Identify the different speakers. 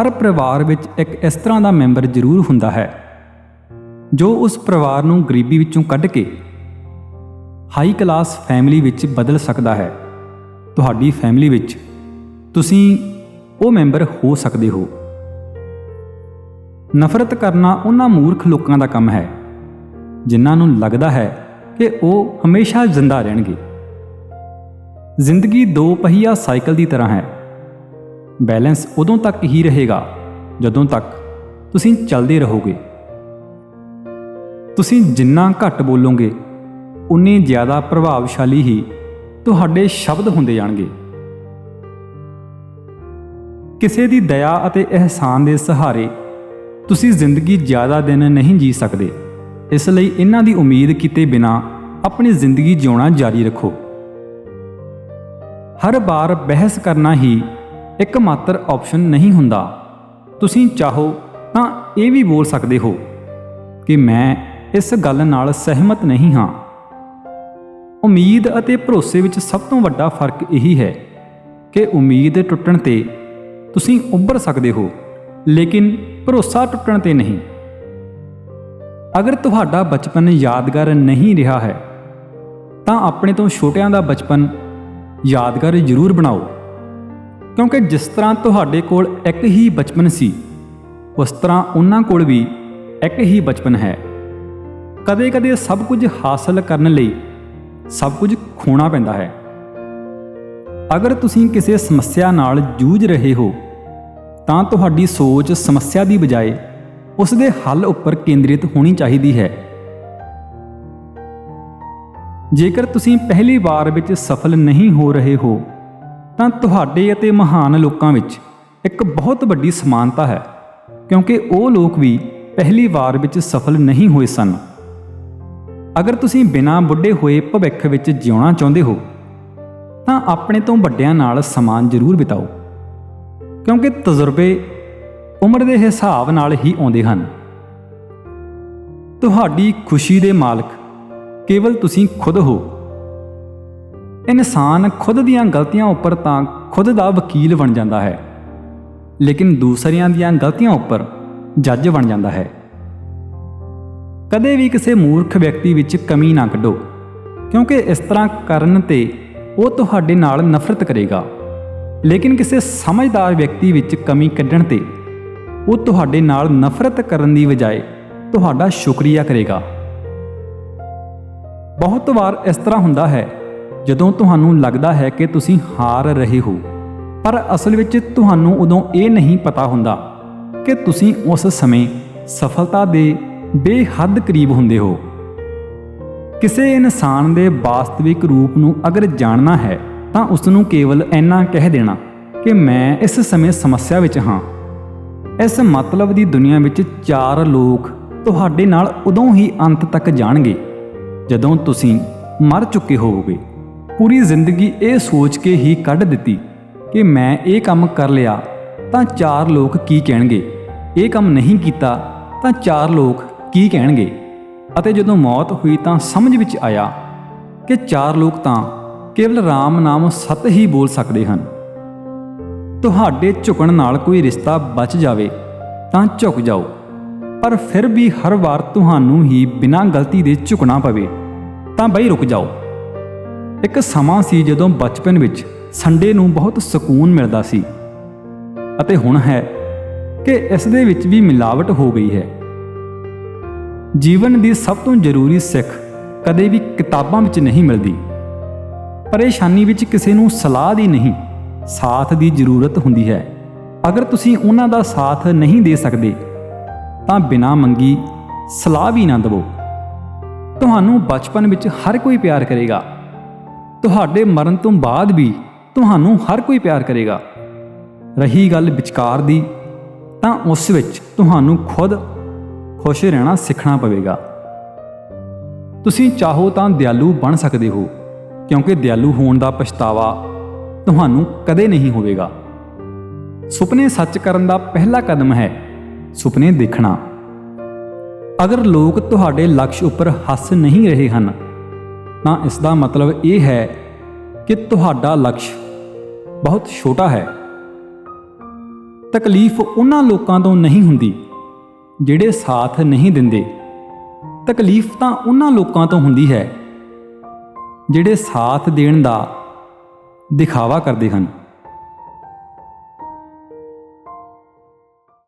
Speaker 1: ਹਰ ਪਰਿਵਾਰ ਵਿੱਚ ਇੱਕ ਇਸ ਤਰ੍ਹਾਂ ਦਾ ਮੈਂਬਰ ਜ਼ਰੂਰ ਹੁੰਦਾ ਹੈ, ਜੋ ਉਸ ਪਰਿਵਾਰ ਨੂੰ ਗਰੀਬੀ ਵਿੱਚੋਂ ਕੱਢ ਕੇ ਹਾਈ ਕਲਾਸ ਫੈਮਿਲੀ ਵਿੱਚ ਬਦਲ ਸਕਦਾ ਹੈ। ਤੁਹਾਡੀ ਫੈਮਿਲੀ ਵਿੱਚ ਤੁਸੀਂ ਉਹ ਮੈਂਬਰ ਹੋ ਸਕਦੇ ਹੋ। ਨਫ਼ਰਤ ਕਰਨਾ ਉਹਨਾਂ ਮੂਰਖ ਲੋਕਾਂ ਦਾ ਕੰਮ ਹੈ, ਜਿਨ੍ਹਾਂ ਨੂੰ ਲੱਗਦਾ ਹੈ ਕਿ ਉਹ ਹਮੇਸ਼ਾ ਜ਼ਿੰਦਾ ਰਹਿਣਗੇ। ਜ਼ਿੰਦਗੀ ਦੋ ਪਹੀਆ ਸਾਈਕਲ ਦੀ ਤਰ੍ਹਾਂ ਹੈ। ਬੈਲੈਂਸ ਉਦੋਂ ਤੱਕ ਹੀ ਰਹੇਗਾ ਜਦੋਂ ਤੱਕ ਤੁਸੀਂ ਚੱਲਦੇ ਰਹੋਗੇ। ਤੁਸੀਂ ਜਿੰਨਾ ਘੱਟ ਬੋਲੋਗੇ, ਉਨੇ ਜ਼ਿਆਦਾ ਪ੍ਰਭਾਵਸ਼ਾਲੀ ਹੀ ਤੁਹਾਡੇ ਸ਼ਬਦ ਹੁੰਦੇ ਜਾਣਗੇ। ਕਿਸੇ ਦੀ ਦਇਆ ਅਤੇ ਅਹਿਸਾਨ ਦੇ ਸਹਾਰੇ ਤੁਸੀਂ ਜ਼ਿੰਦਗੀ ਜ਼ਿਆਦਾ ਦਿਨ ਨਹੀਂ ਜੀ ਸਕਦੇ। ਇਸ ਲਈ ਇਹਨਾਂ ਦੀ ਉਮੀਦ ਕੀਤੇ ਬਿਨਾ ਆਪਣੀ ਜ਼ਿੰਦਗੀ ਜਿਉਣਾ ਜਾਰੀ ਰੱਖੋ। ਹਰ ਵਾਰ ਬਹਿਸ ਕਰਨਾ ਹੀ ਇੱਕ ਮਾਤਰ ਆਪਸ਼ਨ ਨਹੀਂ ਹੁੰਦਾ। ਤੁਸੀਂ ਚਾਹੋ ਤਾਂ ਇਹ ਵੀ ਬੋਲ ਸਕਦੇ ਹੋ ਕਿ ਮੈਂ ਇਸ ਗੱਲ ਨਾਲ ਸਹਿਮਤ ਨਹੀਂ ਹਾਂ। ਉਮੀਦ ਅਤੇ ਭਰੋਸੇ ਵਿੱਚ ਸਭ ਤੋਂ ਵੱਡਾ ਫ਼ਰਕ ਇਹੀ ਹੈ ਕਿ ਉਮੀਦ ਟੁੱਟਣ ਤੇ ਤੁਸੀਂ ਉੱਭਰ ਸਕਦੇ ਹੋ, ਲੇਕਿਨ ਭਰੋਸਾ ਟੁੱਟਣ ਤੇ ਨਹੀਂ। ਅਗਰ ਤੁਹਾਡਾ ਬਚਪਨ ਯਾਦਗਾਰ ਨਹੀਂ ਰਿਹਾ ਹੈ, ਤਾਂ ਆਪਣੇ ਤੋਂ ਛੋਟਿਆਂ ਦਾ ਬਚਪਨ ਯਾਦਗਾਰ ਜ਼ਰੂਰ ਬਣਾਓ। ਕਿਉਂਕਿ ਜਿਸ ਤਰ੍ਹਾਂ ਤੁਹਾਡੇ ਕੋਲ ਇੱਕ ਹੀ ਬਚਪਨ ਸੀ, ਉਸ ਤਰ੍ਹਾਂ ਉਹਨਾਂ ਕੋਲ ਵੀ ਇੱਕ ਹੀ ਬਚਪਨ ਹੈ। ਕਦੇ-ਕਦੇ ਸਭ ਕੁਝ ਹਾਸਲ ਕਰਨ ਲਈ ਸਭ ਕੁਝ ਖੋਣਾ ਪੈਂਦਾ ਹੈ। ਅਗਰ ਤੁਸੀਂ ਕਿਸੇ ਸਮੱਸਿਆ ਨਾਲ ਜੂਝ ਰਹੇ ਹੋ, ਤਾਂ ਤੁਹਾਡੀ ਸੋਚ ਸਮੱਸਿਆ ਦੀ ਬਜਾਏ ਉਸ ਦੇ ਹੱਲ ਉੱਪਰ ਕੇਂਦਰਿਤ ਹੋਣੀ ਚਾਹੀਦੀ ਹੈ। ਜੇਕਰ ਤੁਸੀਂ ਪਹਿਲੀ ਵਾਰ ਵਿੱਚ ਸਫਲ ਨਹੀਂ ਹੋ ਰਹੇ ਹੋ ਤਾਂ ਤੁਹਾਡੇ ਅਤੇ ਮਹਾਨ ਲੋਕਾਂ ਵਿੱਚ ਇੱਕ ਬਹੁਤ ਵੱਡੀ ਸਮਾਨਤਾ ਹੈ, ਕਿਉਂਕਿ ਉਹ ਲੋਕ ਵੀ ਪਹਿਲੀ ਵਾਰ ਵਿੱਚ ਸਫਲ ਨਹੀਂ ਹੋਏ ਸਨ। ਅਗਰ ਤੁਸੀਂ ਬਿਨਾਂ ਬੁੱਢੇ ਹੋਏ ਭਵਿੱਖ ਵਿੱਚ ਜਿਉਣਾ ਚਾਹੁੰਦੇ ਹੋ, ਤਾਂ ਆਪਣੇ ਤੋਂ ਵੱਡਿਆਂ ਨਾਲ ਸਮਾਂ ਜ਼ਰੂਰ ਬਿਤਾਓ, ਕਿਉਂਕਿ ਤਜਰਬੇ ਉਮਰ ਦੇ ਹਿਸਾਬ ਨਾਲ ਹੀ ਆਉਂਦੇ ਹਨ। ਤੁਹਾਡੀ ਖੁਸ਼ੀ ਦੇ ਮਾਲਕ ਕੇਵਲ ਤੁਸੀਂ ਖੁਦ ਹੋ। ਇਨਸਾਨ ਖੁਦ ਦੀਆਂ ਗਲਤੀਆਂ ਉੱਪਰ ਤਾਂ ਖੁਦ ਦਾ ਵਕੀਲ ਬਣ ਜਾਂਦਾ ਹੈ। ਲੇਕਿਨ ਦੂਸਰਿਆਂ ਦੀਆਂ ਗਲਤੀਆਂ ਉੱਪਰ ਜੱਜ ਬਣ ਜਾਂਦਾ ਹੈ। ਕਦੇ ਵੀ ਕਿਸੇ ਮੂਰਖ ਵਿਅਕਤੀ ਵਿੱਚ ਕਮੀ ਨਾ ਕੱਢੋ, ਕਿਉਂਕਿ ਇਸ ਤਰ੍ਹਾਂ ਕਰਨ ਤੇ ਉਹ ਤੁਹਾਡੇ ਨਾਲ ਨਫ਼ਰਤ ਕਰੇਗਾ। ਲੇਕਿਨ ਕਿਸੇ ਸਮਝਦਾਰ ਵਿਅਕਤੀ ਵਿੱਚ ਕਮੀ ਕੱਢਣ ਤੇ ਉਹ ਤੁਹਾਡੇ ਨਾਲ ਨਫ਼ਰਤ ਕਰਨ ਦੀ ਬਜਾਏ ਤੁਹਾਡਾ ਸ਼ੁਕਰੀਆ ਕਰੇਗਾ। ਬਹੁਤ ਵਾਰ ਇਸ ਤਰ੍ਹਾਂ ਹੁੰਦਾ ਹੈ ਜਦੋਂ ਤੁਹਾਨੂੰ ਲੱਗਦਾ ਹੈ ਕਿ ਤੁਸੀਂ ਹਾਰ ਰਹੇ ਹੋ, ਪਰ ਅਸਲ ਵਿੱਚ ਤੁਹਾਨੂੰ ਉਦੋਂ ਇਹ ਨਹੀਂ ਪਤਾ ਹੁੰਦਾ ਕਿ ਤੁਸੀਂ ਉਸ ਸਮੇਂ ਸਫਲਤਾ ਦੇ ਬੇਹੱਦ ਕਰੀਬ ਹੁੰਦੇ ਹੋ। ਕਿਸੇ ਇਨਸਾਨ ਦੇ ਵਾਸਤਵਿਕ ਰੂਪ ਨੂੰ ਅਗਰ ਜਾਣਨਾ ਹੈ, ਤਾਂ ਉਸ ਨੂੰ ਕੇਵਲ ਇੰਨਾ ਕਹਿ ਦੇਣਾ ਕਿ ਮੈਂ ਇਸ ਸਮੇਂ ਸਮੱਸਿਆ ਵਿੱਚ ਹਾਂ। ਇਸ ਮਤਲਬ ਦੀ ਦੁਨੀਆ ਵਿੱਚ ਚਾਰ ਲੋਕ ਤੁਹਾਡੇ ਨਾਲ ਉਦੋਂ ਹੀ ਅੰਤ ਤੱਕ ਜਾਣਗੇ, ਜਦੋਂ ਤੁਸੀਂ ਮਰ ਚੁੱਕੇ ਹੋਵੋਗੇ। ਪੂਰੀ ਜ਼ਿੰਦਗੀ ਇਹ ਸੋਚ ਕੇ ਹੀ ਕੱਢ ਦਿੱਤੀ ਕਿ ਮੈਂ ਇਹ ਕੰਮ ਕਰ ਲਿਆ ਤਾਂ ਚਾਰ ਲੋਕ ਕੀ ਕਹਿਣਗੇ? ਇਹ ਕੰਮ ਨਹੀਂ ਕੀਤਾ ਤਾਂ ਚਾਰ ਲੋਕ ਕੀ ਕਹਿਣਗੇ? ਅਤੇ ਜਦੋਂ ਮੌਤ ਹੋਈ ਤਾਂ ਸਮਝ ਵਿੱਚ ਆਇਆ ਕਿ ਚਾਰ ਲੋਕ ਤਾਂ ਕੇਵਲ ਰਾਮ ਨਾਮ ਸਤ ਹੀ ਬੋਲ ਸਕਦੇ ਹਨ। ਤੁਹਾਡੇ ਝੁਕਣ ਨਾਲ ਕੋਈ ਰਿਸ਼ਤਾ ਬਚ ਜਾਵੇ ਤਾਂ ਝੁਕ ਜਾਓ, ਪਰ ਫਿਰ ਵੀ ਹਰ ਵਾਰ ਤੁਹਾਨੂੰ ਹੀ ਬਿਨਾਂ ਗਲਤੀ ਦੇ ਝੁਕਣਾ ਪਵੇ ਤਾਂ ਬਈ ਰੁਕ ਜਾਓ। ਇੱਕ ਸਮਾਂ ਸੀ ਜਦੋਂ ਬਚਪਨ ਵਿੱਚ ਸੰਡੇ ਨੂੰ ਬਹੁਤ ਸਕੂਨ ਮਿਲਦਾ ਸੀ। ਅਤੇ ਹੁਣ ਹੈ ਕਿ ਇਸ ਦੇ ਵਿੱਚ ਵੀ ਮਿਲਾਵਟ ਹੋ ਗਈ ਹੈ। ਜੀਵਨ ਦੀ ਸਭ ਤੋਂ ਜ਼ਰੂਰੀ ਸਿੱਖ ਕਦੇ ਵੀ ਕਿਤਾਬਾਂ ਵਿੱਚ ਨਹੀਂ ਮਿਲਦੀ। ਪਰੇਸ਼ਾਨੀ ਵਿੱਚ ਕਿਸੇ ਨੂੰ ਸਲਾਹ ਦੀ ਨਹੀਂ, ਸਾਥ ਦੀ ਜ਼ਰੂਰਤ ਹੁੰਦੀ ਹੈ। ਅਗਰ ਤੁਸੀਂ ਉਹਨਾਂ ਦਾ ਸਾਥ ਨਹੀਂ ਦੇ ਸਕਦੇ, ਤਾਂ ਬਿਨਾਂ ਮੰਗੀ ਸਲਾਹ ਵੀ ਨਾ ਦਿਵੋ। ਤੁਹਾਨੂੰ ਬਚਪਨ ਵਿੱਚ ਹਰ ਕੋਈ ਪਿਆਰ ਕਰੇਗਾ। ਤੁਹਾਡੇ ਮਰਨ ਤੋਂ ਬਾਅਦ ਵੀ ਤੁਹਾਨੂੰ ਹਰ ਕੋਈ ਪਿਆਰ ਕਰੇਗਾ। ਰਹੀ ਗੱਲ ਵਿਚਕਾਰ ਦੀ, ਤਾਂ ਉਸ ਵਿੱਚ ਤੁਹਾਨੂੰ ਖੁਦ ਖੁਸ਼ ਰਹਿਣਾ ਸਿੱਖਣਾ ਪਵੇਗਾ। ਤੁਸੀਂ ਚਾਹੋ ਤਾਂ ਦਿਆਲੂ ਬਣ ਸਕਦੇ ਹੋ, ਕਿਉਂਕਿ ਦਿਆਲੂ ਹੋਣ ਦਾ ਪਛਤਾਵਾ ਤੁਹਾਨੂੰ ਕਦੇ ਨਹੀਂ ਹੋਵੇਗਾ। ਸੁਪਨੇ ਸੱਚ ਕਰਨ ਦਾ ਪਹਿਲਾ ਕਦਮ ਹੈ ਸੁਪਨੇ ਦੇਖਣਾ। ਅਗਰ ਲੋਕ ਤੁਹਾਡੇ ਲਕਸ਼ ਉੱਪਰ ਹੱਸ ਨਹੀਂ ਰਹੇ ਹਨ ਤਾਂ ਇਸ ਦਾ ਮਤਲਬ ਇਹ ਹੈ ਕਿ ਤੁਹਾਡਾ ਲਕਸ਼ ਬਹੁਤ ਛੋਟਾ ਹੈ। ਤਕਲੀਫ ਉਹਨਾਂ ਲੋਕਾਂ ਤੋਂ ਨਹੀਂ ਹੁੰਦੀ ਜਿਹੜੇ ਸਾਥ ਨਹੀਂ ਦਿੰਦੇ। ਤਕਲੀਫ ਤਾਂ ਉਹਨਾਂ ਲੋਕਾਂ ਤੋਂ ਹੁੰਦੀ ਹੈ ਜਿਹੜੇ ਸਾਥ ਦੇਣ ਦਾ ਦਿਖਾਵਾ ਕਰਦੇ ਹਨ।